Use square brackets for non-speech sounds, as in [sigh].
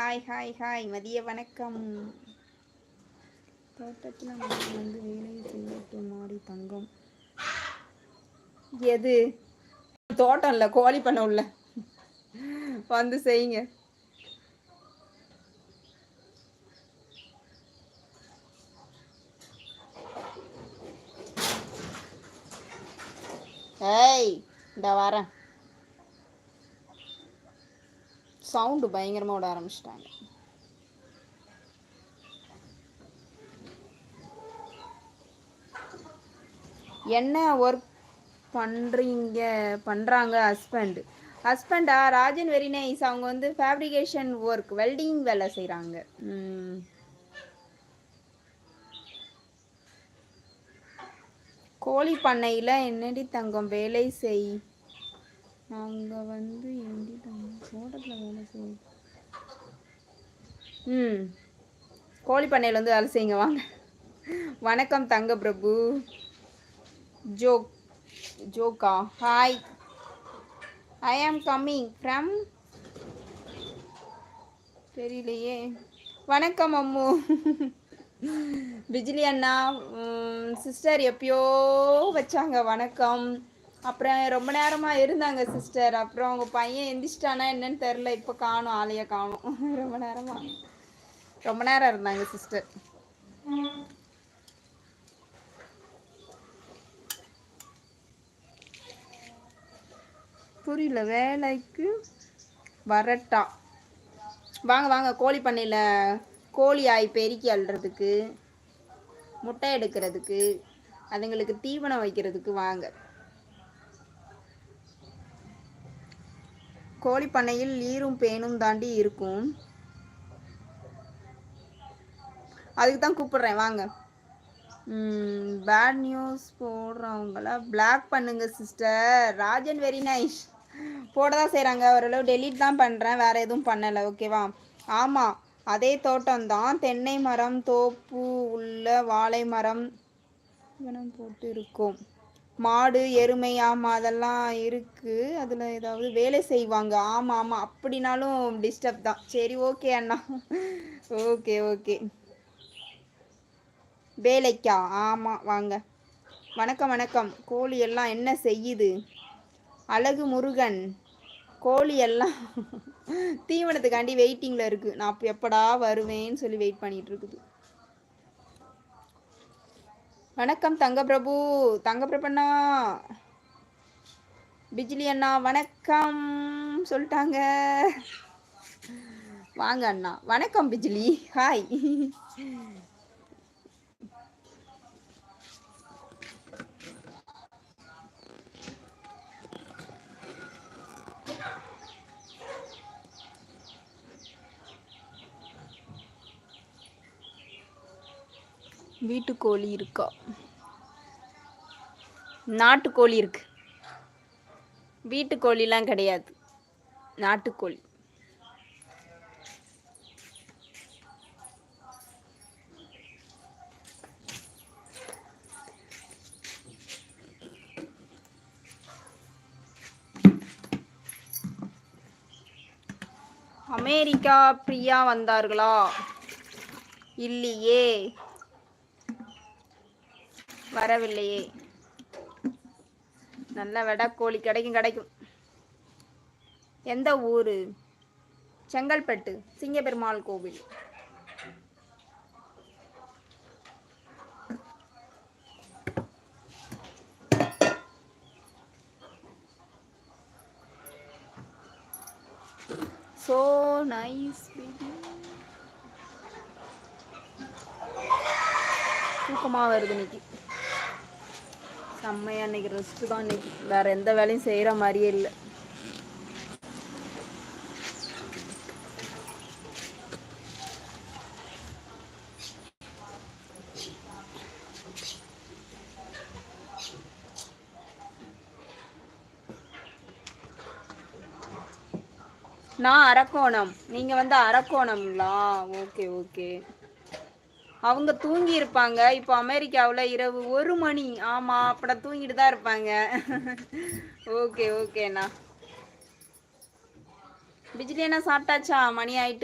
Hi hi hi மதிய வணக்கம். தோட்டத்தில் வந்து வேலை செய்யட்டும் மாடி தங்கம். எது? தோட்டம் இல்லை கோழி பண்ண உள்ள. வந்து செய்யுங்க. ஏய் இந்த வரேன். சவுண்டு பயங்கரமாக விட ஆரம்பிச்சிட்டாங்க. என்ன ஒர்க் பண்ணுறீங்க பண்ணுறாங்க ஹஸ்பண்டு ஹஸ்பண்டா ராஜன் வெரி நைஸ் அவங்க வந்து ஃபேப்ரிகேஷன் ஒர்க் வெல்டிங் வேலை செய்கிறாங்க கோழி பண்ணையில் என்னடி தங்கம்? வேலை செய். நாங்கள் வந்து எங்கிட்ட தோட்டத்தில் வேலை செய்வோம் ம். கோழி பண்ணையில் வந்து வேலை செய்யுங்க வாங்க. வணக்கம் தங்க பிரபு ஜோக் ஜோக்கா ஹாய். ஐ ஆம் கம்மிங் ஃப்ரம் தெரியலையே. வணக்கம் அம்மு. பிஜிலி அண்ணா சிஸ்டர் எப்பயோ வச்சாங்க வணக்கம். அப்புறம் ரொம்ப நேரமாக இருந்தாங்க சிஸ்டர். அப்புறம் அவங்க பையன் எந்திரிச்சிட்டானா என்னன்னு தெரில இப்போ காணும் ஆளைய காணும். [laughs] ரொம்ப நேரமாக ரொம்ப நேரம் இருந்தாங்க சிஸ்டர். புரியல வேலைக்கு வரட்டா. வாங்க வாங்க கோழி பண்ணையில் கோழி ஆய் பெருக்கி அள்ளுறதுக்கு முட்டை எடுக்கிறதுக்கு அதுங்களுக்கு தீவனம் வைக்கிறதுக்கு வாங்க. கோழி பண்ணையில் ஈரும் பேனும் தாண்டி இருக்கும். அதுக்கு தான் கூப்பிடுறேன் வாங்க. பேட் நியூஸ் போடுறவங்கள? பிளாக் பண்ணுங்க சிஸ்டர் ராஜன் வெரி நைஸ் போட தான் செய்கிறாங்க ஓரளவு டெலிட் தான் பண்ணுறேன் வேறு எதுவும் பண்ணலை. ஓகேவா ஆமாம் அதே தோட்டம் தான் தென்னை மரம் தோப்பு உள்ள வாழை மரம் போட்டு இருக்கும். மாடு எருமை ஆமாம் அதெல்லாம் இருக்குது அதில் ஏதாவது வேலை செய்வாங்க. ஆமாம் ஆமாம் அப்படின்னாலும் டிஸ்டர்ப் தான். சரி ஓகே அண்ணா. ஓகே ஓகே வேலைக்கா? ஆமாம் வாங்க. வணக்கம் வணக்கம். கோழி எல்லாம் என்ன செய்யுது? அழகு முருகன். கோழி எல்லாம் தீவனத்துக்காண்டி வெயிட்டிங்கில் இருக்குது நான் எப்படா வருவேன்னு சொல்லி வெயிட் பண்ணிகிட்டு இருக்குது. வணக்கம் தங்க பிரபு தங்க பிரபண்ணா பிஜிலி அண்ணா வணக்கம். சொல்லிட்டாங்க. வாங்க அண்ணா. வணக்கம் பிஜிலி. ஹாய் வீட்டுக்கோழி இருக்கா? நாட்டுக்கோழி இருக்கு. வீட்டுக்கோழிலாம் கிடையாது. நாட்டுக்கோழி. அமெரிக்கா பிரியா வந்தார்களா? இல்லையே. வரவில்லையே. நல்ல வெடை கோழி கிடைக்கும் கிடைக்கும். எந்த ஊர்? செங்கல்பட்டு சிங்கப்பெருமாள் கோவில். சோ நைஸ் தூக்கமாக வருது இன்னைக்கு. செம்மையாக இன்னைக்கு ரெஸ்ட்டு தான் இன்னைக்கு வேறு எந்த வேலையும் செய்கிற மாதிரியே இல்லை. நான் அரக்கோணம். நீங்கள் வந்து அரக்கோணம்ங்களா ஓகே ஓகே. அவங்க தூங்கி இருப்பாங்க. இப்போ அமெரிக்காவில் இரவு ஒரு மணி. ஆமாம் அப்படி தூங்கிட்டு தான் இருப்பாங்க. ஓகே ஓகேண்ணா. பிஜிலி என்ன சாப்பிட்டாச்சா? மணி ஆயிட்டு